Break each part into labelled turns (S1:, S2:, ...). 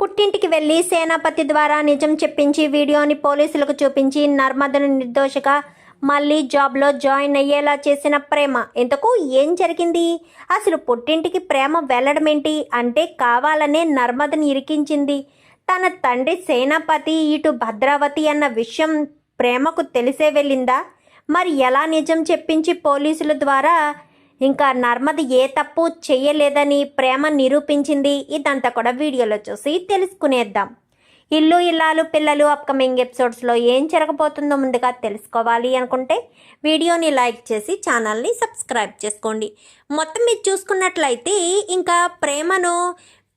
S1: పుట్టింటికి వెళ్ళి సేనాపతి ద్వారా నిజం చెప్పించి వీడియోని పోలీసులకు చూపించి నర్మదను నిర్దోషగా మళ్ళీ జాబ్లో జాయిన్ అయ్యేలా చేసిన ప్రేమ. ఇంతకు ఏం జరిగింది? అసలు పుట్టింటికి ప్రేమ వెళ్ళడం ఏంటి అంటే కావాలనే నర్మదని ఇరికించింది. తన తండ్రి సేనాపతి ఇటు భద్రావతి అన్న విషయం ప్రేమకు తెలిసే వెళ్ళిందా? మరి ఎలా నిజం చెప్పించి పోలీసుల ద్వారా ఇంకా నర్మది ఏ తప్పు చేయలేదని ప్రేమ నిరూపించింది ఇదంతా కూడా వీడియోలో చూసి తెలుసుకునేద్దాం. ఇల్లు ఇల్లాలు పిల్లలు అప్కమింగ్ ఎపిసోడ్స్లో ఏం జరగబోతుందో ముందుగా తెలుసుకోవాలి అనుకుంటే వీడియోని లైక్ చేసి ఛానల్ని సబ్స్క్రైబ్ చేసుకోండి. మొత్తం మీరు చూసుకున్నట్లయితే ఇంకా ప్రేమను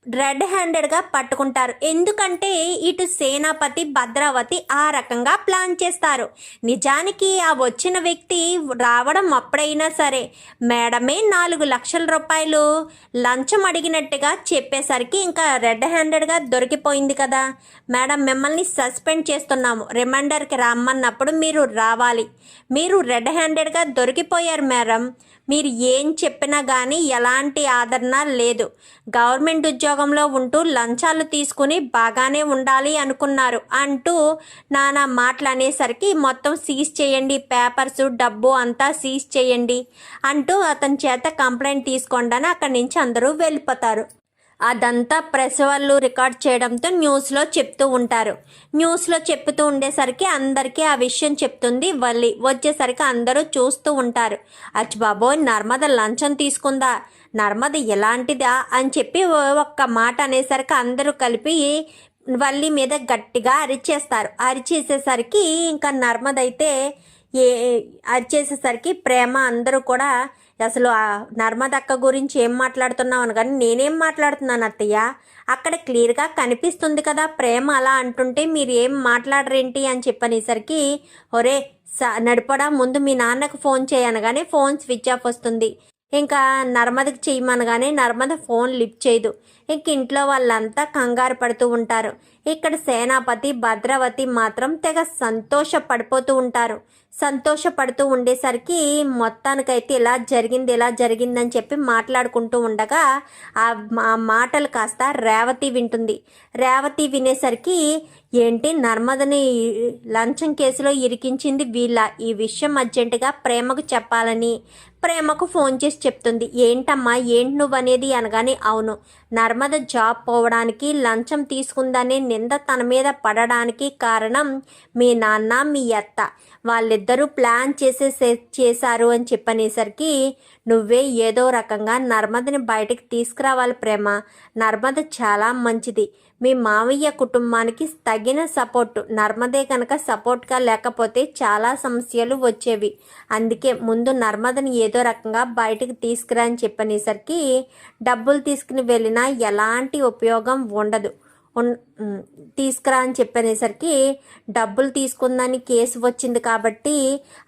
S1: రెడ్ హ్యాండెడ్గా పట్టుకుంటారు. ఎందుకంటే ఇటు సేనాపతి భద్రావతి ఆ రకంగా ప్లాన్ చేస్తారు. నిజానికి ఆ వచ్చిన వ్యక్తి రావడం అప్పుడైనా సరే మేడమే నాలుగు లక్షల రూపాయలు లంచం అడిగినట్టుగా చెప్పేసరికి ఇంకా రెడ్ హ్యాండెడ్గా దొరికిపోయింది కదా. మేడం మిమ్మల్ని సస్పెండ్ చేస్తున్నాము. రిమైండర్కి రమ్మన్నప్పుడు మీరు రావాలి. మీరు రెడ్ హ్యాండెడ్గా దొరికిపోయారు మేడం. మీరు ఏం చెప్పినా కానీ ఎలాంటి ఆదరణ లేదు. గవర్నమెంట్ ఉద్యోగంలో ఉంటూ లంచాలు తీసుకుని బాగానే ఉండాలి అనుకున్నారు అంటూ నానా మాటలు అనేసరికి మొత్తం సీజ్ చేయండి పేపర్స్ డబ్బు అంతా సీజ్ చేయండి అంటూ అతని చేత కంప్లైంట్ తీసుకోండి అక్కడి నుంచి అందరూ వెళ్ళిపోతారు. అదంతా ప్రెస్ వాళ్ళు రికార్డ్ చేయడంతో న్యూస్లో చెప్తూ ఉంటారు. న్యూస్లో చెప్తూ ఉండేసరికి అందరికీ ఆ విషయం చెప్తుంది. వల్లి వచ్చేసరికి అందరూ చూస్తూ ఉంటారు. అచ్చి బాబోయ్ నర్మద లంచం తీసుకుందా? నర్మద ఎలాంటిదా అని చెప్పి ఒక్క మాట అనేసరికి అందరూ కలిపి వల్లి మీద గట్టిగా అరిచేస్తారు. అరిచేసేసరికి ఇంకా నర్మద అయితే ఏ అరిచేసేసరికి ప్రేమ అందరూ కూడా అసలు నర్మద అక్క గురించి ఏం మాట్లాడుతున్నావు అని కానీ నేనేం మాట్లాడుతున్నాను అత్తయ్య? అక్కడ క్లియర్గా కనిపిస్తుంది కదా ప్రేమ అలా అంటుంటే మీరు ఏం మాట్లాడరేంటి అని చెప్పనేసరికి ఒరే స నడిపడా ముందు మీ నాన్నకు ఫోన్ చేయనగానే ఫోన్ స్విచ్ ఆఫ్ వస్తుంది. ఇంకా నర్మదకి చేయమనగానే నర్మద ఫోన్ లిఫ్ట్ చేయదు. ఇంక ఇంట్లో వాళ్ళంతా కంగారు పడుతూ ఉంటారు. ఇక్కడ సేనాపతి భద్రావతి మాత్రం తెగ సంతోషపడిపోతూ ఉంటారు. సంతోషపడుతూ ఉండేసరికి మొత్తానికైతే ఇలా జరిగింది ఇలా జరిగిందని చెప్పి మాట్లాడుకుంటూ ఉండగా ఆ మా- మాటలు కాస్త రేవతి వింటుంది. రేవతి వినేసరికి ఏంటి నర్మదని లంచం కేసులో ఇరికించింది వీళ్ళ ఈ విషయం అర్జెంటుగా ప్రేమకు చెప్పాలని ప్రేమకు ఫోన్ చేసి చెప్తుంది. ఏంటమ్మా ఏంటి నువ్వనేది? అనగానే అవును. నర్మద జాబ్ పోవడానికి లంచం తీసుకుందనే నింద తన మీద పడడానికి కారణం మీ నాన్న మీ అత్త. వాళ్ళిద్దరూ ప్లాన్ చేసే చేశారు అని చెప్పనేసరికి నువ్వే ఏదో రకంగా నర్మదని బయటకు తీసుకురావాలి ప్రేమ. నర్మద చాలా మంచిది. మీ మావయ్య కుటుంబానికి తగిన సపోర్ట్. నర్మదే కనుక సపోర్ట్గా లేకపోతే చాలా సమస్యలు వచ్చేవి. అందుకే ముందు నర్మదని ఏదో రకంగా బయటకు తీసుకురా అని చెప్పనేసరికి డబ్బులు తీసుకుని వెళ్ళినా ఎలాంటి ఉపయోగం ఉండదు. తీసుకురా అని చెప్పనేసరికి డబ్బులు తీసుకుందని కేసు వచ్చింది కాబట్టి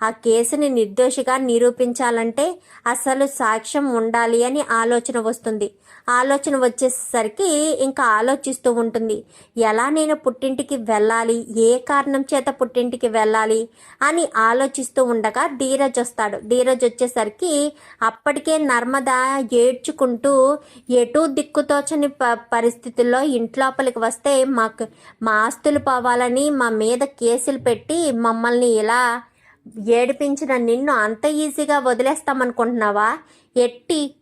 S1: ఆ కేసుని నిర్దోషిగా నిరూపించాలంటే అసలు సాక్ష్యం ఉండాలి అని ఆలోచన వస్తుంది. ఆలోచన వచ్చేసరికి ఇంకా ఆలోచిస్తూ ఉంటుంది. ఎలా నేను పుట్టింటికి వెళ్ళాలి? ఏ కారణం చేత పుట్టింటికి వెళ్ళాలి? అని ఆలోచిస్తూ ఉండగా ధీరజ్ వస్తాడు. ధీరజ్ వచ్చేసరికి అప్పటికే నర్మద ఏడ్చుకుంటూ ఎటు దిక్కుతోచని ప పరిస్థితుల్లో ఇంట్లోపలికి వస్తే మాకు మా ఆస్తులు పోవాలని మా మీద కేసులు పెట్టి మమ్మల్ని ఇలా ఏడిపించిన నిన్ను అంత ఈజీగా వదిలేస్తామనుకుంటున్నావా? ఎట్టి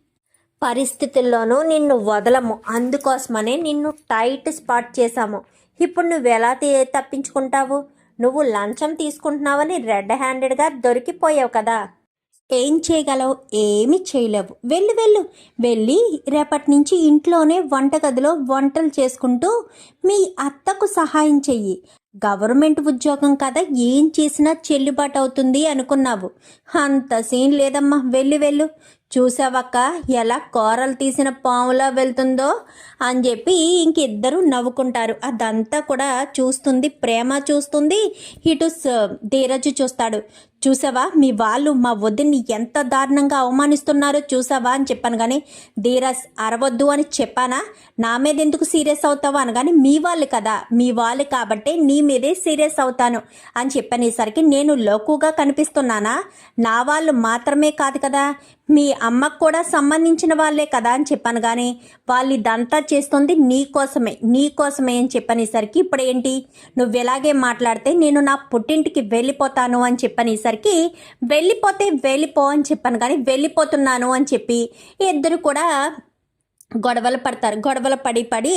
S1: పరిస్థితుల్లోనూ నిన్ను వదలము. అందుకోసమనే నిన్ను టైట్ స్పాట్ చేశాము. ఇప్పుడు నువ్వు ఎలా తీ- తప్పించుకుంటావు? నువ్వు లంచం తీసుకుంటున్నావని రెడ్ హ్యాండెడ్గా దొరికిపోయావు కదా. ఏం చేయగలవు? ఏమీ చేయలేవు. వెళ్ళు వెళ్ళు. వెళ్ళి రేపటి నుంచి ఇంట్లోనే వంటగదిలో వంటలు చేసుకుంటూ మీ అత్తకు సహాయం చెయ్యి. గవర్నమెంట్ ఉద్యోగం కదా ఏం చేసినా చెల్లుబాటు అవుతుంది అనుకున్నావు. అంత సీన్ లేదమ్మా. వెళ్ళి వెళ్ళు. చూసావక్క ఎలా కూరలు తీసిన పాములా వెళ్తుందో? అని చెప్పి ఇంకిద్దరు నవ్వుకుంటారు. అదంతా కూడా చూస్తుంది ప్రేమ చూస్తుంది. ఇటు ధీరజ్ చూస్తాడు. చూసావా? మీ వాళ్ళు మా వదిన్ని ఎంత దారుణంగా అవమానిస్తున్నారో చూసావా అని చెప్పాను కానీ ధీరస్ అరవద్దు అని చెప్పానా? నా మీద ఎందుకు సీరియస్ అవుతావా అనగాని మీ వాళ్ళు కదా మీ వాళ్ళు కాబట్టే నీ మీదే సీరియస్ అవుతాను అని చెప్పనేసరికి నేను లోకుగా కనిపిస్తున్నానా? నా వాళ్ళు మాత్రమే కాదు కదా మీ అమ్మకు కూడా సంబంధించిన వాళ్ళే కదా అని చెప్పాను కానీ వాళ్ళు ఇదంతా చేస్తుంది నీ కోసమే నీ కోసమే అని చెప్పనేసరికి ఇప్పుడు ఏంటి నువ్వు ఎలాగే మాట్లాడితే నేను నా పుట్టింటికి వెళ్ళిపోతాను అని చెప్పనేసరికి వెళ్ళిపోతే వెళ్ళిపో అని చెప్పాను కానీ వెళ్ళిపోతున్నాను అని చెప్పి ఇద్దరు కూడా గొడవలు పడతారు. గొడవలు పడి పడి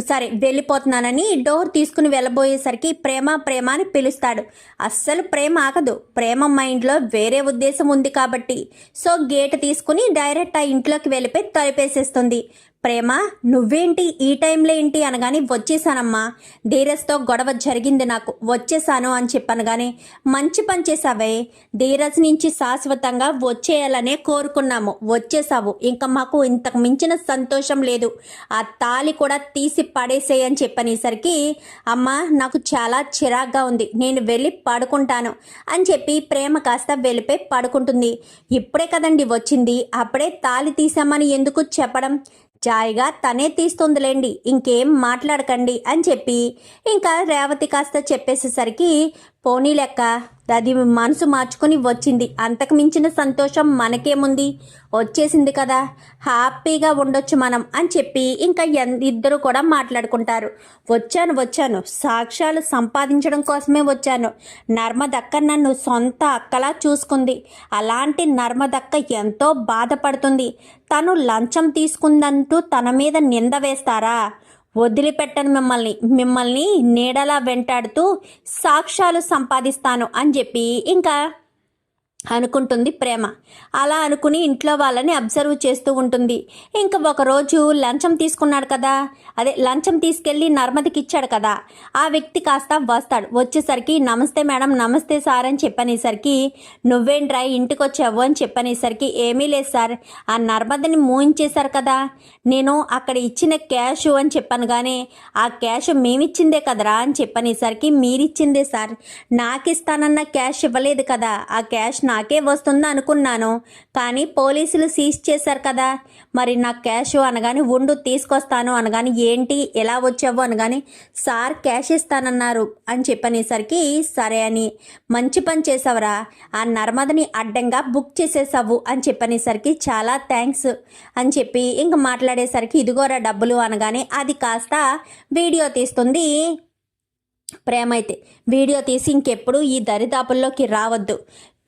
S1: సరే వెళ్ళిపోతున్నానని డోర్ తీసుకుని వెళ్ళబోయేసరికి ప్రేమ ప్రేమ అని పిలుస్తాడు. అస్సలు ప్రేమ ఆగదు. ప్రేమ మైండ్లో వేరే ఉద్దేశం ఉంది కాబట్టి. సో గేట్ తీసుకుని డైరెక్ట్ ఆ ఇంట్లోకి వెళ్ళిపోయి తలిపేసేస్తుంది. ప్రేమ నువ్వేంటి ఈ టైంలో ఏంటి? అనగాని వచ్చేసానమ్మా. ధీరజ్తో గొడవ జరిగింది నాకు. వచ్చేసాను అని చెప్పాను కానీ మంచి పని చేసావే ధీరజ్ నుంచి శాశ్వతంగా వచ్చేయాలనే కోరుకున్నాము. వచ్చేసావు. ఇంకా మాకు ఇంతకు మించిన సంతోషం లేదు. ఆ తాళి కూడా తీసి పడేసేయని చెప్పనేసరికి అమ్మ నాకు చాలా చిరాగ్గా ఉంది. నేను వెళ్ళి పడుకుంటాను అని చెప్పి ప్రేమ కాస్త వెళ్ళిపోయి పడుకుంటుంది. ఇప్పుడే కదండి వచ్చింది. అప్పుడే తాళి తీసామని ఎందుకు చెప్పడం? జాయిగా తనే తీస్తుందిలేండి ఇంకేం మాట్లాడకండి అని చెప్పి ఇంకా రేవతి కాస్త చెప్పేసేసరికి పోనీ లెక్క అది మనసు మార్చుకొని వచ్చింది. అంతకు మించిన సంతోషం మనకేముంది? వచ్చేసింది కదా. హ్యాపీగా ఉండొచ్చు మనం అని చెప్పి ఇంకా ఎన్- ఇద్దరు కూడా మాట్లాడుకుంటారు. వచ్చాను వచ్చాను. సాక్ష్యాలు సంపాదించడం కోసమే వచ్చాను. నర్మదక్క నన్ను సొంత అక్కలా చూసుకుంది. అలాంటి నర్మదక్క ఎంతో బాధపడుతుంది. తను లంచం తీసుకుందంటూ తన మీద నింద వేస్తారా? వదిలిపెట్టను మిమ్మల్ని మిమ్మల్ని నీడలా వెంటాడుతూ సాక్ష్యాలు సంపాదిస్తాను అని చెప్పి ఇంకా అనుకుంటుంది ప్రేమ. అలా అనుకుని ఇంట్లో వాళ్ళని అబ్జర్వ్ చేస్తూ ఉంటుంది. ఇంకా ఒకరోజు లంచం తీసుకున్నాడు కదా. అదే లంచం తీసుకెళ్ళి నర్మదికి ఇచ్చాడు కదా. ఆ వ్యక్తి కాస్త వస్తాడు. వచ్చేసరికి నమస్తే మేడం నమస్తే సార్ అని చెప్పనేసరికి నువ్వేంట్రా ఇంటికి వచ్చావు అని చెప్పనేసరికి ఏమీ లేదు సార్. ఆ నర్మదని మూయించేశారు కదా. నేను అక్కడ ఇచ్చిన క్యాష్ అని చెప్పాను కానీ ఆ క్యాష్ మేమిచ్చిందే కదరా అని చెప్పనేసరికి మీరిచ్చిందే సార్. నాకు ఇస్తానన్న క్యాష్ ఇవ్వలేదు కదా. ఆ క్యాష్ నా నాకే వస్తుందా అనుకున్నాను కానీ పోలీసులు సీజ్ చేశారు కదా. మరి నాకు క్యాష్ అనగాని ఉండు తీసుకొస్తాను అనగాని ఏంటి ఎలా వచ్చావు అనగాని సార్ క్యాష్ ఇస్తానన్నారు అని చెప్పనేసరికి సరే అని మంచి పని చేసావురా ఆ నర్మదని అడ్డంగా బుక్ చేసేసావు అని చెప్పనేసరికి చాలా థ్యాంక్స్ అని చెప్పి ఇంక మాట్లాడేసరికి ఇదిగోరా డబ్బులు అనగానే అది కాస్త వీడియో తీస్తుంది. ప్రేమ అయితే వీడియో తీసి ఇంకెప్పుడు ఈ దరిదాపుల్లోకి రావద్దు.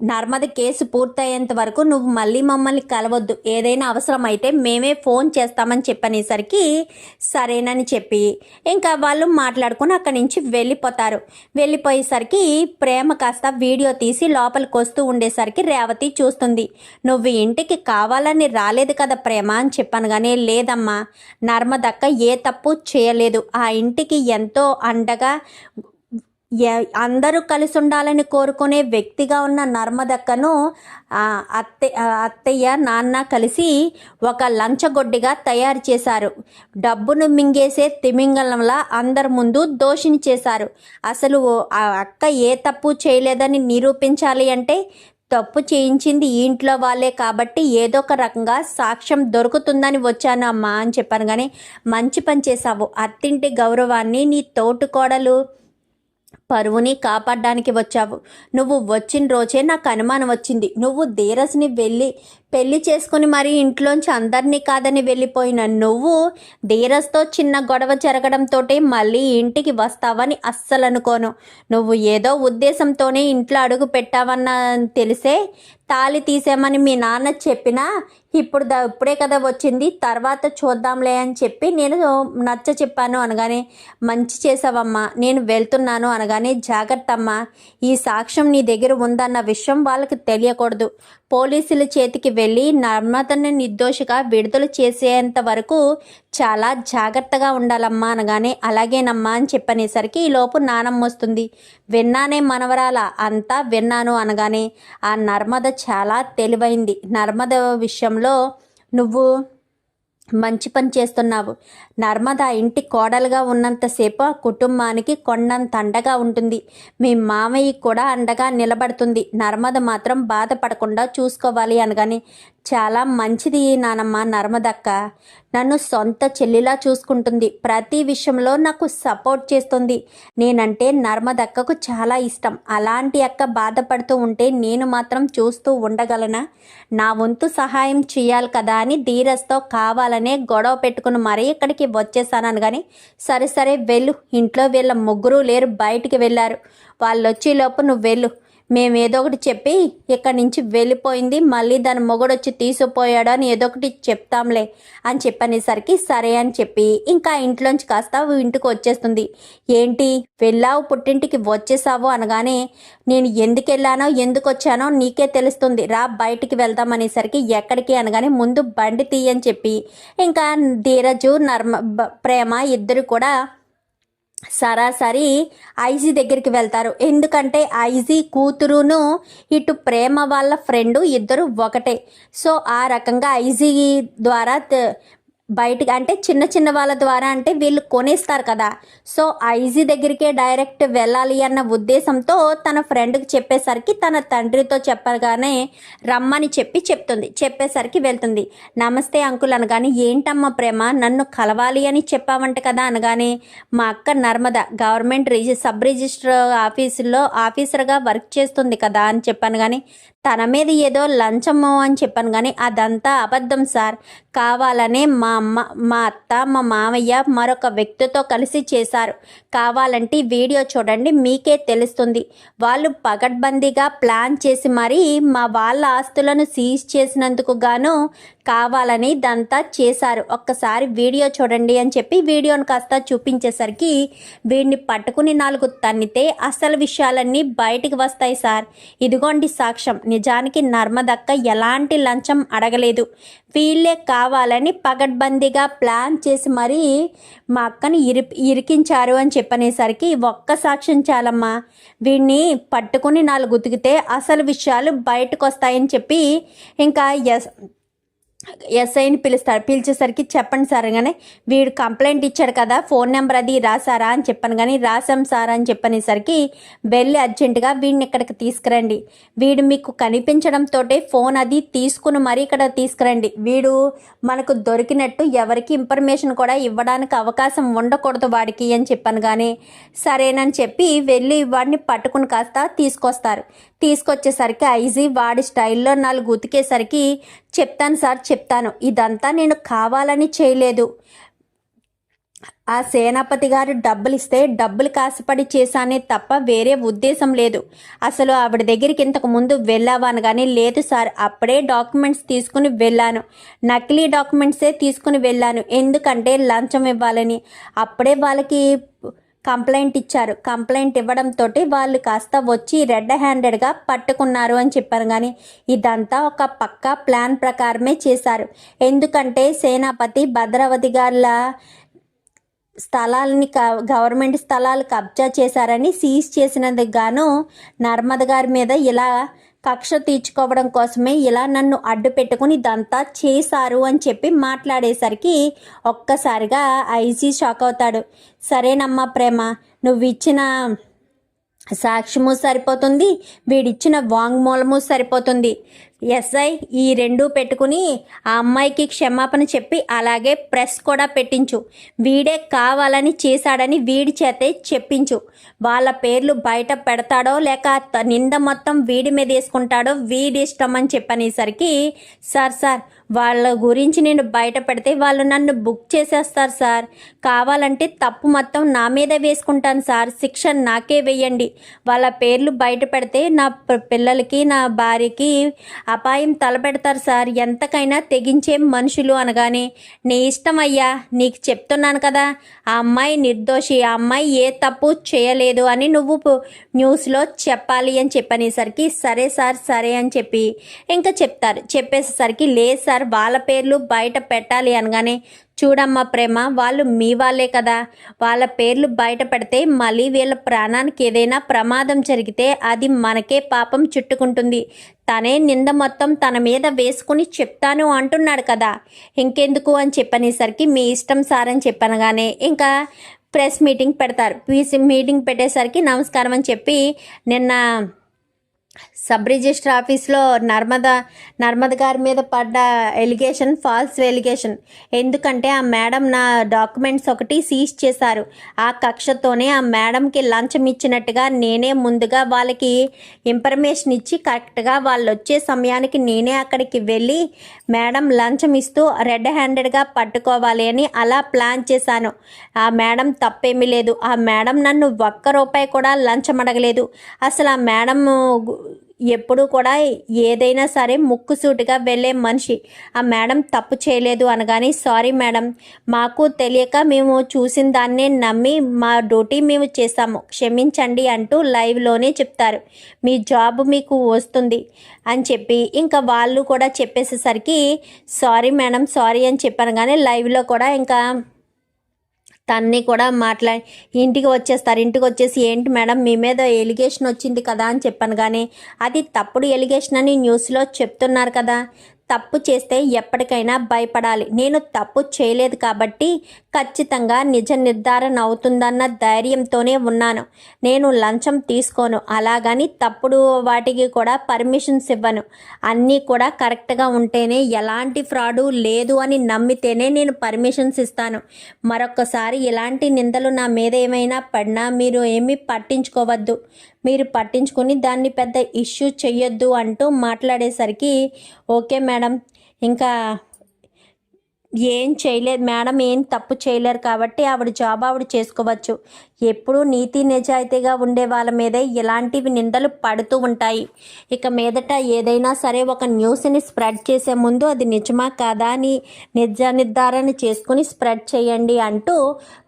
S1: నర్మద కేసు పూర్తయ్యేంత వరకు నువ్వు మళ్ళీ మమ్మల్ని కలవద్దు. ఏదైనా అవసరం అయితే మేమే ఫోన్ చేస్తామని చెప్పనేసరికి సరేనని చెప్పి ఇంకా వాళ్ళు మాట్లాడుకుని అక్కడి నుంచి వెళ్ళిపోతారు. వెళ్ళిపోయేసరికి ప్రేమ కాస్త వీడియో తీసి లోపలికి వస్తూ ఉండేసరికి రేవతి చూస్తుంది. నువ్వు ఇంటికి కావాలని రాలేదు కదా ప్రేమ అని చెప్పాను కానీ లేదమ్మా. నర్మదక్క ఏ తప్పు చేయలేదు. ఆ ఇంటికి ఎంతో అండగా అందరూ కలిసి ఉండాలని కోరుకునే వ్యక్తిగా ఉన్న నర్మదక్కను ఆ, అత్తే అత్తయ్య నాన్న కలిసి ఒక లంచగొడ్డిగా తయారు చేశారు. డబ్బును మింగేసే తిమింగలంలా అందరి ముందు దోషిని చేశారు. అసలు ఆ అక్క ఏ తప్పు చేయలేదని నిరూపించాలి అంటే తప్పు చేయించింది ఈ ఇంట్లో వాళ్ళే కాబట్టి ఏదో ఒక రకంగా సాక్ష్యం దొరుకుతుందని వచ్చాను అమ్మా అని చెప్పాను. కానీ మంచి పని చేశావు. అత్తింటి గౌరవాన్ని నీ తోటుకోడలు పరువుని కాపాడడానికి వచ్చావు. నువ్వు వచ్చిన రోజే నాకు అనుమానం వచ్చింది. నువ్వు ధీరస్ని వెళ్ళి పెళ్ళి చేసుకుని మరీ ఇంట్లోంచి అందరినీ కాదని వెళ్ళిపోయిన నువ్వు ధీరస్తో చిన్న గొడవ జరగడంతో మళ్ళీ ఇంటికి వస్తావని అస్సలు అనుకోను నువ్వు ఏదో ఉద్దేశంతోనే ఇంట్లో అడుగు పెట్టావన్న తెలిసే తాళి తీసేమని మీ నాన్న చెప్పినా ఇప్పుడు దా ఇప్పుడే కదా వచ్చింది తర్వాత చూద్దాంలే అని చెప్పి నేను నచ్చ చెప్పాను అనగానే మంచి చేసావమ్మా నేను వెళ్తున్నాను అనగానే జాగ్రత్త అమ్మా ఈ సాక్ష్యం నీ దగ్గర ఉందన్న విషయం వాళ్ళకి తెలియకూడదు. పోలీసుల చేతికి వెళ్ళి నర్మదను నిర్దోషిగా విడుదల చేసేంత వరకు చాలా జాగ్రత్తగా ఉండాలమ్మా అనగానే అలాగేనమ్మా అని చెప్పనేసరికి ఈ లోపు నానమ్మ వస్తుంది. విన్నానే మనవరాల అంతా విన్నాను అనగానే ఆ నర్మద చాలా తెలివైంది. నర్మద విషయంలో నువ్వు మంచి పని చేస్తున్నావు. నర్మదా ఇంటి కోడలుగా ఉన్నంతసేపు ఆ కుటుంబానికి కొండంత అండగా ఉంటుంది. మీ మామయ్య కూడా అండగా నిలబడుతుంది. నర్మద మాత్రం బాధపడకుండా చూసుకోవాలి అనగానే చాలా మంచిది నానమ్మ నర్మదక్క. నన్ను సొంత చెల్లిలా చూసుకుంటుంది. ప్రతి విషయంలో నాకు సపోర్ట్ చేస్తుంది. నేనంటే నర్మదక్కకు చాలా ఇష్టం. అలాంటి అక్క బాధపడుతూ ఉంటే నేను మాత్రం చూస్తూ ఉండగలనా? నా వంతు సహాయం చేయాలి కదా అని ధీరస్తో కావాలనే గొడవ పెట్టుకుని మరీ ఇక్కడికి వచ్చేసానని కానీ సరే సరే వెళ్ళు. ఇంట్లో వీళ్ళ ముగ్గురు లేరు బయటికి వెళ్ళారు. వాళ్ళు వచ్చేలోపు నువ్వు వెళ్ళు. మేము ఏదో ఒకటి చెప్పి ఇక్కడి నుంచి వెళ్ళిపోయింది. మళ్ళీ దాని మొగుడు వచ్చి తీసుకుపోయాడు అని ఏదో ఒకటి చెప్తాంలే అని చెప్పనేసరికి సరే అని చెప్పి ఇంకా ఇంట్లోంచి కాస్త ఇంటికి వచ్చేస్తుంది. ఏంటి వెళ్ళావు? పుట్టింటికి వచ్చేసావు అనగానే నేను ఎందుకు వెళ్ళానో ఎందుకు వచ్చానో నీకే తెలుస్తుంది. రా బయటికి వెళ్దాం అనేసరికి ఎక్కడికి అనగానే ముందు బండి తీయని చెప్పి ఇంకా ధీరజు నర్మ ప్రేమ ఇద్దరు కూడా సరాసరి ఐజీ దగ్గరికి వెళ్తారు. ఎందుకంటే ఐజీ కూతురును ఇటు ప్రేమ వాళ్ళ ఫ్రెండు ఇద్దరు ఒకటే. సో ఆ రకంగా ఐజీ ద్వారా బయటికి అంటే చిన్న చిన్న వాళ్ళ ద్వారా అంటే వీళ్ళు కొనేస్తారు కదా. సో ఐజీ దగ్గరికే డైరెక్ట్ వెళ్ళాలి అన్న ఉద్దేశంతో తన ఫ్రెండ్కి చెప్పేసరికి తన తండ్రితో చెప్పగానే రమ్మని చెప్పి చెప్తుంది. చెప్పేసరికి వెళ్తుంది. నమస్తే అంకుల్ అనగానే ఏంటమ్మా ప్రేమ? నన్ను కలవాలి అని చెప్పావంట కదా అనగానే మా అక్క నర్మద గవర్నమెంట్ రిజి సబ్ రిజిస్టర్ ఆఫీసులో ఆఫీసర్గా వర్క్ చేస్తుంది కదా అని చెప్పాను కానీ తన మీద ఏదో లంచము అని చెప్పాను కానీ అదంతా అబద్ధం సార్. కావాలనే మా అమ్మ మా అత్త మా మామయ్య మరొక వ్యక్తితో కలిసి చేశారు. కావాలంటే వీడియో చూడండి మీకే తెలుస్తుంది. వాళ్ళు పగడ్బందీగా ప్లాన్ చేసి మరీ మా వాళ్ళ ఆస్తులను సీజ్ చేసినందుకు గాను కావాలని ఇదంతా చేశారు. ఒక్కసారి వీడియో చూడండి అని చెప్పి వీడియోను కాస్త చూపించేసరికి వీడిని పట్టుకుని నాలుగు తన్నితే అసలు విషయాలన్నీ బయటికి వస్తాయి సార్. ఇదిగోండి సాక్ష్యం. నిజానికి నర్మదక్క ఎలాంటి లంచం అడగలేదు. వీళ్ళే కావాలని పగడ్బందీగా ప్లాన్ చేసి మరీ మా అక్కని ఇరి ఇరికించారు అని చెప్పనేసరికి ఒక్క సాక్ష్యం చాలమ్మా. వీడిని పట్టుకుని నాలుగు ఉతికితే అసలు విషయాలు బయటకు వస్తాయని చెప్పి ఇంకా ఎస్ ఎస్ఐని పిలుస్తారు. పిలిచేసరికి చెప్పండి సార్ కానీ వీడు కంప్లైంట్ ఇచ్చాడు కదా ఫోన్ నెంబర్ అది రాసారా అని చెప్పాను కానీ రాసాం సార్ అని చెప్పనేసరికి వెళ్ళి అర్జెంటుగా వీడిని ఇక్కడికి తీసుకురండి. వీడు మీకు కనిపించడంతో ఫోన్ అది తీసుకుని మరీ ఇక్కడ తీసుకురండి. వీడు మనకు దొరికినట్టు ఎవరికి ఇన్ఫర్మేషన్ కూడా ఇవ్వడానికి అవకాశం ఉండకూడదు వాడికి అని చెప్పాను కానీ సరేనని చెప్పి వెళ్ళి వాడిని పట్టుకుని కాస్త తీసుకొస్తారు. తీసుకొచ్చేసరికి ఐజీ వాడి స్టైల్లో నాలుగు ఉతికేసరికి చెప్తాను సార్ చెప్తాను. ఇదంతా నేను కావాలని చేయలేదు. ఆ సేనాపతి గారు డబ్బులు ఇస్తే డబ్బులు కాసిపడి చేశానే తప్ప వేరే ఉద్దేశం లేదు. అసలు ఆవిడ దగ్గరికి ఇంతకు ముందు వెళ్ళావా కానీ లేదు సార్. అప్పుడే డాక్యుమెంట్స్ తీసుకుని వెళ్ళాను. నకిలీ డాక్యుమెంట్సే తీసుకుని వెళ్ళాను. ఎందుకంటే లంచం ఇవ్వాలని. అప్పుడే వాళ్ళకి కంప్లైంట్ ఇచ్చారు. కంప్లైంట్ ఇవ్వడంతో వాళ్ళు కాస్త వచ్చి రెడ్ హ్యాండెడ్గా పట్టుకున్నారు అని చెప్పారు కానీ ఇదంతా ఒక పక్కా ప్లాన్ ప్రకారమే చేశారు. ఎందుకంటే సేనాపతి భద్రావతి గారుల స్థలాలని క- గవర్నమెంట్ స్థలాలు కబ్జా చేశారని సీజ్ చేసినందుకు గాను నర్మద గారి మీద ఇలా కక్ష తీర్చుకోవడం కోసమే ఇలా నన్ను అడ్డు పెట్టుకుని ఇదంతా చేశారు అని చెప్పి మాట్లాడేసరికి ఒక్కసారిగా ఐజీ షాక్ అవుతాడు. సరేనమ్మా ప్రేమ నువ్వు ఇచ్చిన సాక్ష్యము సరిపోతుంది వీడిచ్చిన వాంగ్మూలము సరిపోతుంది. ఎస్ఐ ఈ రెండు పెట్టుకుని ఆ అమ్మాయికి క్షమాపణ చెప్పి అలాగే ప్రెస్ కూడా పెట్టించు. వీడే కావాలని చేశాడని వీడి చేతే చెప్పించు. వాళ్ళ పేర్లు బయట పెడతాడో లేక త- నింద మొత్తం వీడి మీద వేసుకుంటాడో వీడి ఇష్టం అని చెప్పనేసరికి సార్ సార్ వాళ్ళ గురించి నేను బయట పెడితే వాళ్ళు నన్ను బుక్ చేసేస్తారు సార్. కావాలంటే తప్పు మొత్తం నా మీద వేసుకుంటాను సార్. శిక్ష నాకే వేయండి. వాళ్ళ పేర్లు బయట పెడితే నా పిల్లలకి నా భార్యకి అపాయం తలపెడతారు సార్. ఎంతకైనా తెగించే మనుషులు అనగానే నీ ఇష్టం అయ్యా నీకు చెప్తున్నాను కదా ఆ అమ్మాయి నిర్దోషి ఆ అమ్మాయి ఏ తప్పు చేయలేదు అని నువ్వు న్యూస్లో చెప్పాలి అని చెప్పనేసరికి సరే సార్ సరే అని చెప్పి ఇంకా చెప్తారు. చెప్పేసేసరికి లేదు సార్ వాళ్ళ పేర్లు బయట పెట్టాలి అనగానే చూడమ్మా ప్రేమ వాళ్ళు మీ వాళ్ళే కదా. వాళ్ళ పేర్లు బయట పెడితే మళ్ళీ వీళ్ళ ప్రాణానికి ఏదైనా ప్రమాదం జరిగితే అది మనకే పాపం చుట్టుకుంటుంది. తనే నింద మొత్తం తన మీద వేసుకుని చెప్తాను అంటున్నాడు కదా. ఇంకెందుకు అని చెప్పనేసరికి మీ ఇష్టం సార్ అని చెప్పనగానే ఇంకా ప్రెస్ మీటింగ్ పెడతారు. పీసీ మీటింగ్ పెట్టేసరికి నమస్కారం అని చెప్పి నిన్న సబ్ రిజిస్టర్ ఆఫీస్లో నర్మద నర్మద గారి మీద పడ్డ ఎలిగేషన్ ఫాల్స్ ఎలిగేషన్ ఎందుకంటే ఆ మేడం నా డాక్యుమెంట్స్ ఒకటి సీజ్ చేశారు. ఆ కక్షతోనే ఆ మేడంకి లంచం ఇచ్చినట్టుగా నేనే ముందుగా వాళ్ళకి ఇన్ఫర్మేషన్ ఇచ్చి కరెక్ట్గా వాళ్ళు వచ్చే సమయానికి నేనే అక్కడికి వెళ్ళి మేడం లంచం ఇస్తూ రెడ్ హ్యాండెడ్గా పట్టుకోవాలి అని అలా ప్లాన్ చేశాను. ఆ మేడం తప్పేమీ లేదు. ఆ మేడం నన్ను ఒక్క రూపాయి కూడా లంచం అడగలేదు. అసలు ఆ మేడం ఎప్పుడు కూడా ఏదైనా సరే ముక్కుసూటిగా వెళ్ళే మనిషి. ఆ మేడం తప్పు చేయలేదు అనగానే సారీ మేడం మాకు తెలియక మేము చూసిన దాన్నే నమ్మి మా డ్యూటీ మేము చేసాము క్షమించండి అంటూ లైవ్లోనే చెప్తారు. మీ జాబ్ మీకు వస్తుంది అని చెప్పి ఇంకా వాళ్ళు కూడా చెప్పేసేసరికి సారీ మేడం సారీ అని చెప్పాను కానీ లైవ్లో కూడా ఇంకా తన్ని కూడా మాట్లాడి ఇంటికి వచ్చేస్తారు. ఇంటికి వచ్చేసి ఏంటి మేడం మీ మీద ఎలిగేషన్ వచ్చింది కదా అని చెప్పాను. కానీ అది తప్పుడు ఎలిగేషన్ అని న్యూస్లో చెప్తున్నారు కదా. తప్పు చేస్తే ఎప్పటికైనా భయపడాలి. నేను తప్పు చేయలేదు కాబట్టి ఖచ్చితంగా నిజ నిర్ధారణ అవుతుందన్న ధైర్యంతోనే ఉన్నాను. నేను లంచం తీసుకోను. అలాగని తప్పుడు వాటికి కూడా పర్మిషన్స్ ఇవ్వను. అన్నీ కూడా కరెక్ట్గా ఉంటేనే ఎలాంటి ఫ్రాడు లేదు అని నమ్మితేనే నేను పర్మిషన్స్ ఇస్తాను. మరొకసారి ఇలాంటి నిందలు నా మీద ఏమైనా పడినా మీరు ఏమీ పట్టించుకోవద్దు. మీరు పట్టించుకొని దాన్ని పెద్ద ఇష్యూ చెయ్యొద్దు అంటూ మాట్లాడేసరికి ఓకే మేడం ఇంకా ఏం చేయలేదు మేడం ఏం తప్పు చేయలేరు కాబట్టి ఆవిడ జాబ్ ఆవిడ చేసుకోవచ్చు. ఎప్పుడూ నీతి నిజాయితీగా ఉండే వాళ్ళ మీదే ఇలాంటివి నిందలు పడుతూ ఉంటాయి. ఇక మీదట ఏదైనా సరే ఒక న్యూస్ని స్ప్రెడ్ చేసే ముందు అది నిజమా కాదా అని నిజ నిర్ధారణ చేసుకుని స్ప్రెడ్ చేయండి అంటూ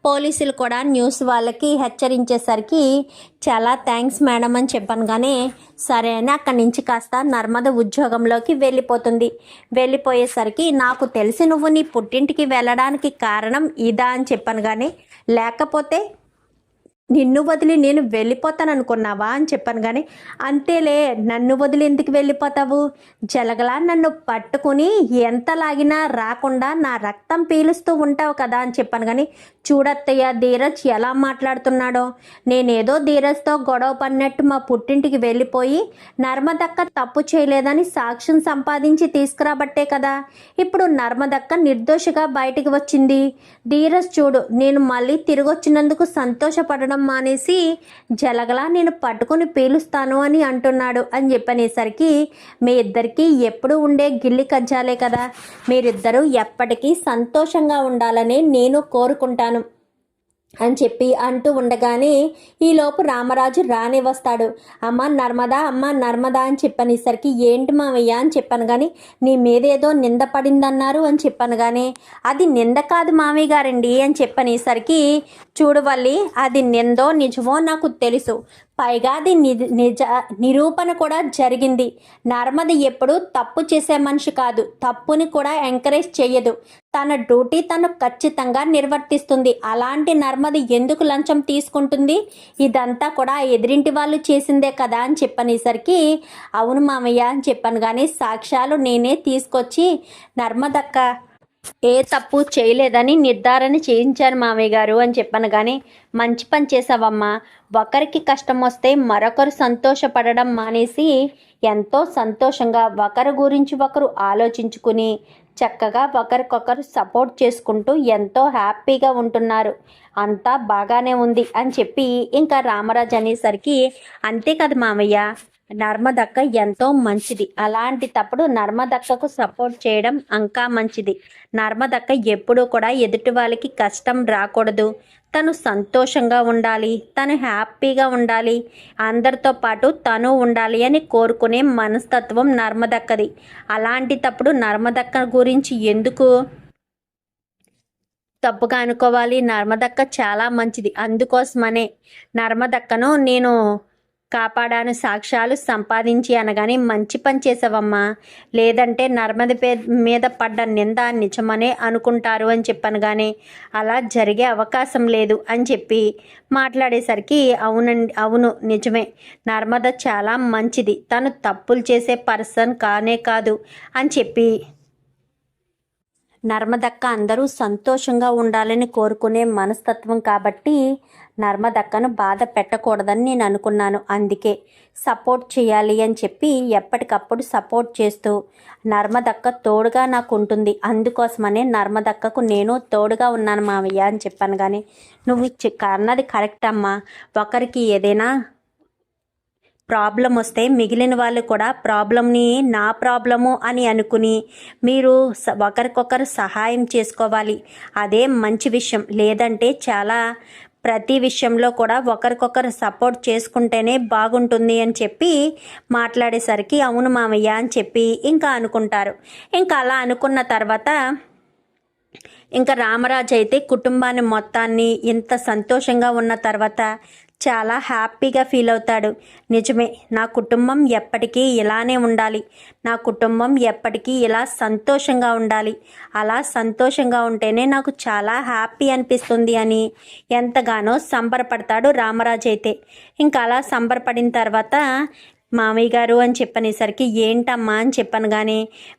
S1: పోలీసులు కూడా న్యూస్ వాళ్ళకి హెచ్చరించేసరికి చాలా థ్యాంక్స్ మేడం అని చెప్పాను. కానీ సరే అని అక్కడి నుంచి కాస్త నర్మద ఉద్యోగంలోకి వెళ్ళిపోతుంది. వెళ్ళిపోయేసరికి నాకు తెలిసి నువ్వు నీ పుట్టింటికి వెళ్ళడానికి కారణం ఇదా అని చెప్పాను. కానీ లేకపోతే నిన్ను వదిలి నేను వెళ్ళిపోతాను అనుకున్నావా అని చెప్పాను. కానీ అంతేలే నన్ను వదిలి ఎందుకు వెళ్ళిపోతావు? జలగలా నన్ను పట్టుకుని ఎంత లాగినా రాకుండా నా రక్తం పీలుస్తూ ఉంటావు కదా అని చెప్పాను. కానీ చూడత్తయ్య ధీరజ్ ఎలా మాట్లాడుతున్నాడో. నేనేదో ధీరజ్తో గొడవ పడినట్టు మా పుట్టింటికి వెళ్ళిపోయి నర్మదక్క తప్పు చేయలేదని సాక్ష్యం సంపాదించి తీసుకురాబట్టే కదా. ఇప్పుడు నర్మదక్క నిర్దోషిగా బయటికి వచ్చింది. ధీరజ్ చూడు నేను మళ్ళీ తిరిగొచ్చినందుకు సంతోషపడడం మానేసి జలగలా నేను పట్టుకుని పీలుస్తాను అని అంటున్నాడు అని చెప్పనేసరికి మీ ఇద్దరికీ ఎప్పుడు ఉండే గిల్లి కజ్జాలే కదా. మీరిద్దరూ ఎప్పటికీ సంతోషంగా ఉండాలని నేను కోరుకుంటాను. అని చెప్పి అంటూ ఉండగానే ఈలోపు రామరాజు రానే వస్తాడు. అమ్మ నర్మదా అమ్మ నర్మదా అని చెప్పనేసరికి ఏంటి మావయ్య? అని చెప్పాను కానీ నీ మీదేదో నింద పడిందన్నారు అని చెప్పాను కానీ అది నింద కాదు మామయ్య గారండి అని చెప్పనేసరికి చూడవల్లి అది నిందో నిజమో నాకు తెలుసు. పైగా అది నిజ నిరూపణ కూడా జరిగింది. నర్మద ఎప్పుడు తప్పు చేసే మనిషి కాదు. తప్పుని కూడా ఎంకరేజ్ చేయదు తన డ్యూటీ తను ఖచ్చితంగా నిర్వర్తిస్తుంది. అలాంటి నర్మద ఎందుకు లంచం తీసుకుంటుంది? ఇదంతా కూడా ఎదిరింటి వాళ్ళు చేసిందే కదా అని చెప్పనేసరికి అవును మామయ్య అని చెప్పాను కానీ సాక్ష్యాలు నేనే తీసుకొచ్చి నర్మదక్క ఏ తప్పు చేయలేదని నిర్ధారణ చేయించాను మామయ్య గారు అని చెప్పాను కానీ మంచి పని చేసావమ్మా ఒకరికి కష్టం వస్తే మరొకరు సంతోషపడడం మానేసి ఎంతో సంతోషంగా ఒకరి గురించి ఒకరు ఆలోచించుకుని చక్కగా ఒకరికొకరు సపోర్ట్ చేసుకుంటూ ఎంతో హ్యాపీగా ఉంటున్నారు. అంతా బాగానే ఉంది అని చెప్పి ఇంకా రామరాజు అనేసరికి అంతే కదా మామయ్య. నర్మదక్క ఎంతో మంచిది. అలాంటి తప్పుడు నర్మదక్కకు సపోర్ట్ చేయడం ఇంకా మంచిది. నర్మదక్క ఎప్పుడూ కూడా ఎదుటి వాళ్ళకి కష్టం రాకూడదు. తను సంతోషంగా ఉండాలి. తను హ్యాపీగా ఉండాలి. అందరితో పాటు తను ఉండాలి అని కోరుకునే మనస్తత్వం నర్మదక్కది. అలాంటి తప్పుడు నర్మదక్క గురించి ఎందుకు తప్పుగా అనుకోవాలి? నర్మదక్క చాలా మంచిది. అందుకోసమనే నర్మదక్కను నేను కాపాడాను సాక్ష్యాలు సంపాదించి అనగానే మంచి పని చేసావమ్మా లేదంటే నర్మద మీద పడ్డ నింద నిజమనే అనుకుంటారు అని చెప్పాను కానీ అలా జరిగే అవకాశం లేదు అని చెప్పి మాట్లాడేసరికి అవునండి అవును నిజమే. నర్మద చాలా మంచిది తను తప్పులు చేసే పర్సన్ కానే కాదు అని చెప్పి నర్మదక్క అందరూ సంతోషంగా ఉండాలని కోరుకునే మనస్తత్వం కాబట్టి నర్మదక్కను బాధ పెట్టకూడదని నేను అనుకున్నాను. అందుకే సపోర్ట్ చేయాలి అని చెప్పి ఎప్పటికప్పుడు సపోర్ట్ చేస్తూ నర్మదక్క తోడుగా నాకు ఉంటుంది అందుకోసమనే నర్మదక్కకు నేను తోడుగా ఉన్నాను మావయ్య అని చెప్పాను. కానీ నువ్వు అన్నది కరెక్ట్ అమ్మా. ఒకరికి ఏదైనా ప్రాబ్లం వస్తే మిగిలిన వాళ్ళు కూడా ప్రాబ్లంని నా ప్రాబ్లము అని అనుకుని మీరు స- ఒకరికొకరు సహాయం చేసుకోవాలి. అదే మంచి విషయం. లేదంటే చాలా ప్రతి విషయంలో కూడా ఒకరికొకరు సపోర్ట్ చేసుకుంటేనే బాగుంటుంది అని చెప్పి మాట్లాడేసరికి అవును మామయ్య అని చెప్పి ఇంకా అనుకుంటారు. ఇంకా అలా అనుకున్న తర్వాత ఇంకా రామరాజు అయితే కుటుంబాన్ని మొత్తాన్ని ఇంత సంతోషంగా ఉన్న తర్వాత చాలా హ్యాపీగా ఫీల్ అవుతాడు. నిజమే నా కుటుంబం ఎప్పటికీ ఇలానే ఉండాలి. నా కుటుంబం ఎప్పటికీ ఇలా సంతోషంగా ఉండాలి. అలా సంతోషంగా ఉంటేనే నాకు చాలా హ్యాపీ అనిపిస్తుంది అని ఎంతగానో సంబరపడతాడు రామరాజు అయితే ఇంకా అలా సంబరపడిన తర్వాత మామయ్య గారు అని చెప్పనేసరికి ఏంటమ్మా? అని చెప్పాను కానీ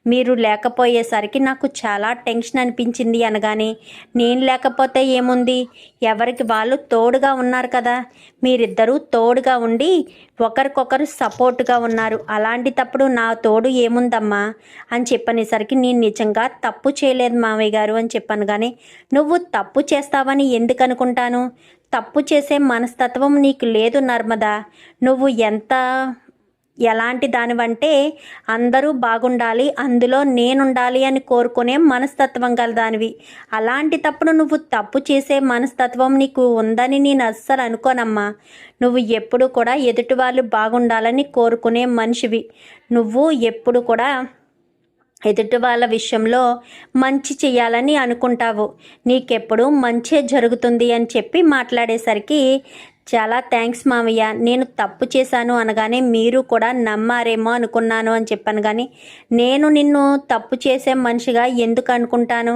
S1: మీరు లేకపోయేసరికి నాకు చాలా టెన్షన్ అనిపించింది అనగానే నేను లేకపోతే ఏముంది? ఎవరికి వాళ్ళు తోడుగా ఉన్నారు కదా. మీరిద్దరూ తోడుగా ఉండి ఒకరికొకరు సపోర్ట్గా ఉన్నారు. అలాంటి తప్పుడు నా తోడు ఏముందమ్మా? అని చెప్పనేసరికి నేను నిజంగా తప్పు చేయలేదు మామయ్య గారు అని చెప్పాను కానీ నువ్వు తప్పు చేస్తావని ఎందుకు అనుకుంటాను? తప్పు చేసే మనస్తత్వం నీకు లేదు నర్మదా. నువ్వు ఎంత ఎలాంటి దానివంటే అందరూ బాగుండాలి అందులో నేనుండాలి అని కోరుకునే మనస్తత్వం గల దానివి. అలాంటి తప్పుడు నువ్వు తప్పు చేసే మనస్తత్వం నీకు ఉందని నేను అస్సలు అనుకోనమ్మా. నువ్వు ఎప్పుడు కూడా ఎదుటి వాళ్ళు బాగుండాలని కోరుకునే మనిషివి. నువ్వు ఎప్పుడు కూడా ఎదుటి వాళ్ళ విషయంలో మంచి చేయాలని అనుకుంటావు. నీకెప్పుడు మంచే జరుగుతుంది అని చెప్పి మాట్లాడేసరికి చాలా థ్యాంక్స్ మామయ్య నేను తప్పు చేశాను అనగానే మీరు కూడా నమ్మారేమో అనుకున్నాను అని చెప్పాను కానీ నేను నిన్ను తప్పు చేసే మనిషిగా ఎందుకు అనుకుంటాను?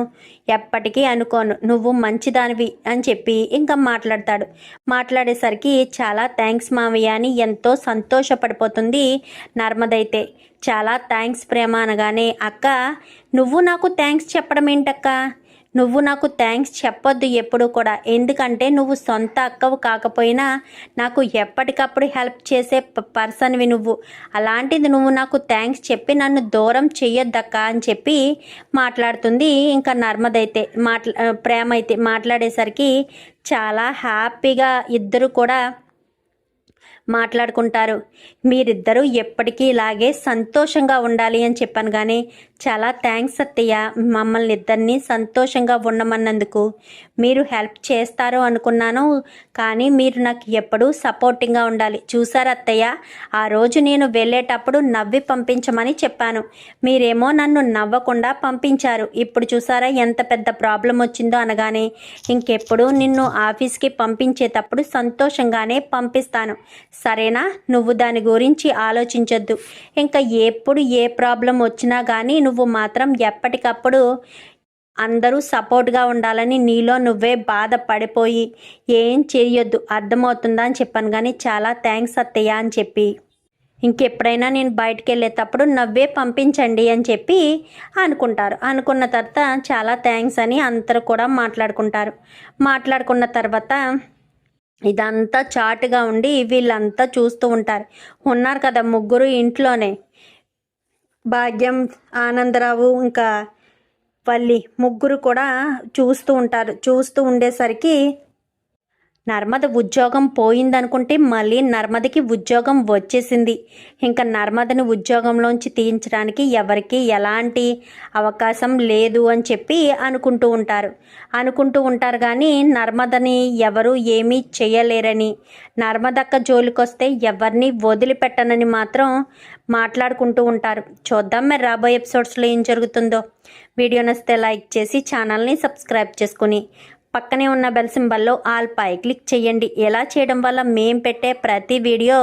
S1: ఎప్పటికీ అనుకోను. నువ్వు మంచిదానివి అని చెప్పి ఇంకా మాట్లాడతాడు. మాట్లాడేసరికి చాలా థ్యాంక్స్ మామయ్య అని ఎంతో సంతోషపడిపోతుంది నర్మదైతే. చాలా థ్యాంక్స్ ప్రేమ అనగానే అక్క నువ్వు నాకు థ్యాంక్స్ చెప్పడం ఏంటక్క నువ్వు నాకు థ్యాంక్స్ చెప్పొద్దు ఎప్పుడు కూడా. ఎందుకంటే నువ్వు సొంత అక్కవు కాకపోయినా నాకు ఎప్పటికప్పుడు హెల్ప్ చేసే పర్సన్వి నువ్వు. అలాంటిది నువ్వు నాకు థ్యాంక్స్ చెప్పి నన్ను దూరం చెయ్యొద్దక్క అని చెప్పి మాట్లాడుతుంది ఇంకా నర్మదైతే. మాట్లా ప్రేమ అయితే మాట్లాడేసరికి చాలా హ్యాపీగా ఇద్దరు కూడా మాట్లాడుకుంటారు. మీరిద్దరూ ఎప్పటికీ ఇలాగే సంతోషంగా ఉండాలి అని చెప్పాను కానీ చాలా థ్యాంక్స్ అత్తయ్య. మమ్మల్ని ఇద్దరిని సంతోషంగా ఉండమన్నందుకు. మీరు హెల్ప్ చేస్తారు అనుకున్నాను కానీ మీరు నాకు ఎప్పుడూ సపోర్టింగ్గా ఉండాలి. చూసారు అత్తయ్య? ఆ రోజు నేను వెళ్ళేటప్పుడు నవ్వి పంపించమని చెప్పాను. మీరేమో నన్ను నవ్వకుండా పంపించారు. ఇప్పుడు చూసారా ఎంత పెద్ద ప్రాబ్లం వచ్చిందో అనగానే ఇంకెప్పుడు నిన్ను ఆఫీస్కి పంపించేటప్పుడు సంతోషంగానే పంపిస్తాను. సరేనా? నువ్వు దాని గురించి ఆలోచించొద్దు. ఇంకా ఎప్పుడు ఏ ప్రాబ్లం వచ్చినా కానీ నువ్వు మాత్రం ఎప్పటికప్పుడు అందరూ సపోర్ట్గా ఉండాలని నీలో నువ్వే బాధపడిపోయి ఏం చేయొద్దు అర్థమవుతుందా అని చెప్పాను కానీ చాలా థ్యాంక్స్ అత్తయ్య అని చెప్పి. ఇంకెప్పుడైనా నేను బయటకు వెళ్ళేటప్పుడు నవ్వే పంపించండి అని చెప్పి అనుకుంటారు. అనుకున్న తర్వాత చాలా థ్యాంక్స్ అని అందరూ కూడా మాట్లాడుకుంటారు. మాట్లాడుకున్న తర్వాత ఇదంతా చాటుగా ఉండి వీళ్ళంతా చూస్తూ ఉంటారు. ఉన్నారు కదా ముగ్గురు ఇంట్లోనే. భాగ్యం ఆనందరావు ఇంకా వల్లి ముగ్గురు కూడా చూస్తూ ఉంటారు. చూస్తూ ఉండేసరికి నర్మద ఉద్యోగం పోయిందనుకుంటే మళ్ళీ నర్మదకి ఉద్యోగం వచ్చేసింది. ఇంకా నర్మదని ఉద్యోగంలోంచి తీయించడానికి ఎవరికి ఎలాంటి అవకాశం లేదు అని చెప్పి అనుకుంటూ ఉంటారు. అనుకుంటూ ఉంటారు కానీ నర్మదని ఎవరు ఏమీ చేయలేరని. నర్మదక్క జోలికొస్తే ఎవరిని వదిలిపెట్టనని మాత్రం మాట్లాడుకుంటూ ఉంటారు. చూద్దాం మరి రాబోయే ఎపిసోడ్స్లో ఏం జరుగుతుందో. వీడియో నచ్చితే లైక్ చేసి ఛానల్ని సబ్స్క్రైబ్ చేసుకుని పక్కనే ఉన్న బెల్ సింబల్లో ఆల్ పై క్లిక్ చేయండి. ఎలా చేయడం వల్ల మేం పెట్టే ప్రతి వీడియో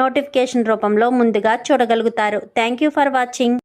S1: నోటిఫికేషన్ రూపంలో ముందుగా చూడగలుగుతారు. Thank you for watching.